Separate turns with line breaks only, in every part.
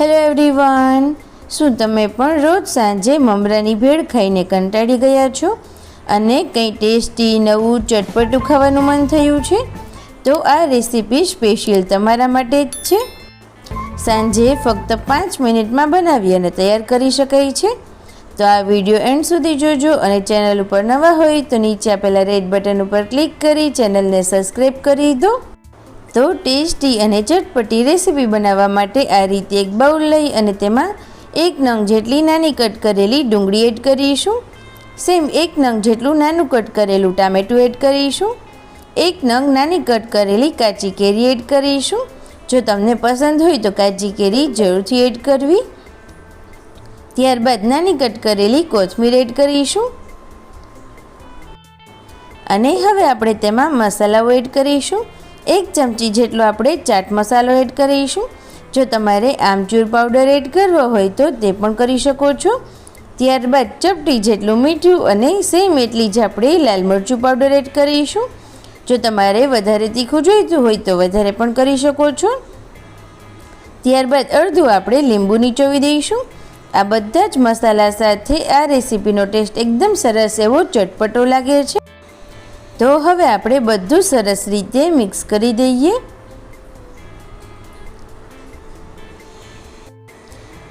Hello everyone શું તમે પણ રોજ સાંજે મમરાની ભેળ ખાઈને કંટાળી ગયા છો? અને કંઈ ટેસ્ટી, નવું, ચટપટું ખાવાનું મન થયું છે? તો આ રેસીપી સ્પેશિયલ તમારા માટે જ છે. સાંજે ફક્ત પાંચ મિનિટમાં બનાવી અને તૈયાર કરી શકાય છે. તો આ વીડિયો એન્ડ સુધી જોજો અને ચેનલ ઉપર નવા હોય તો નીચે આપેલા રેડ બટન ઉપર ક્લિક કરી ચેનલને સબસ્ક્રાઈબ કરી દો. તો ટેસ્ટી અને ચટપટી રેસીપી બનાવવા માટે આ રીતે એક બાઉલ લઈ અને તેમાં એક નંગ જેટલી નાની કટ કરેલી ડુંગળી એડ કરીશું. સેમ એક નંગ જેટલું નાનું કટ કરેલું ટામેટું એડ કરીશું. એક નંગ નાની કટ કરેલી કાચી કેરી એડ કરીશું. જો તમને પસંદ હોય તો કાચી કેરી જરૂરથી એડ કરવી. ત્યારબાદ નાની કટ કરેલી કોથમીર એડ કરીશું. અને હવે આપણે તેમાં મસાલાઓ એડ કરીશું. એક ચમચી જેટલો આપણે ચાટ મસાલો એડ કરીશું. જો તમારે આમચૂર પાવડર એડ કરવો હોય તો તે પણ કરી શકો છો. ત્યારબાદ ચપટી જેટલું મીઠું અને સેમ એટલી જ આપણે લાલ મરચું પાવડર એડ કરીશું. જો તમારે વધારે તીખું જોઈતું હોય તો વધારે પણ કરી શકો છો. ત્યારબાદ અડધું આપણે લીંબુ નીચોવી દઈશું. આ બધા જ મસાલા સાથે આ રેસીપીનો ટેસ્ટ એકદમ સરસ એવો ચટપટો લાગે છે. તો હવે આપણે બધું સરસ રીતે મિક્સ કરી દઈએ.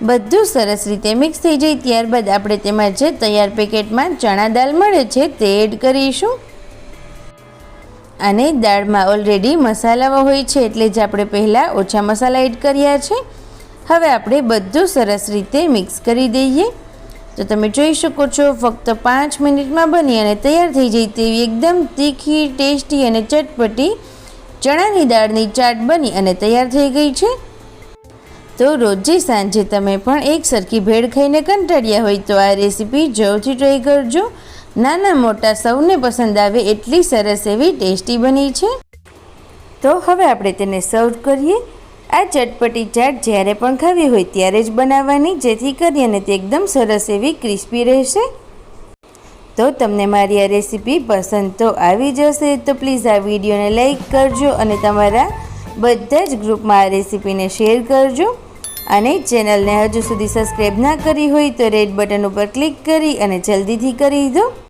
બધું સરસ રીતે મિક્સ થઈ જાય ત્યારબાદ આપણે તેમાં જે તૈયાર પેકેટમાં ચણા દાળ મળે છે તે એડ કરીશું. અને દાળમાં ઓલરેડી મસાલાઓ હોય છે એટલે જ આપણે પહેલાં ઓછા મસાલા એડ કર્યા છે. હવે આપણે બધું સરસ રીતે મિક્સ કરી દઈએ. તો તમે જોઈ શકો છો, ફક્ત પાંચ મિનિટમાં બની અને તૈયાર થઈ જાય તેવી એકદમ તીખી, ટેસ્ટી અને ચટપટી ચણાની દાળની ચાટ બની અને તૈયાર થઈ ગઈ છે. તો રોજે સાંજે તમે પણ એક સરખી ભેળ ખાઈને કંટાળ્યા હોય તો આ રેસીપી જરૂરથી ટ્રાય કરજો. નાના મોટા સૌને પસંદ આવે એટલી સરસ એવી ટેસ્ટી બની છે. તો હવે આપણે તેને સર્વ કરીએ. આ ચટપટી ચાટ જ્યારે પણ ખાવી હોય ત્યારે જ બનાવવાની, જેથી કરીને તે એકદમ સરસ એવી ક્રિસ્પી રહેશે. તો તમને મારી આ રેસીપી પસંદ તો આવી જશે તો પ્લીઝ આ વિડીયોને લાઈક કરજો અને તમારા બધા જ ગ્રુપમાં આ રેસીપીને શેર કરજો. અને ચેનલને હજુ સુધી સબસ્ક્રાઈબ ના કરી હોય તો રેડ બટન ઉપર ક્લિક કરી અને જલ્દીથી કરી દો.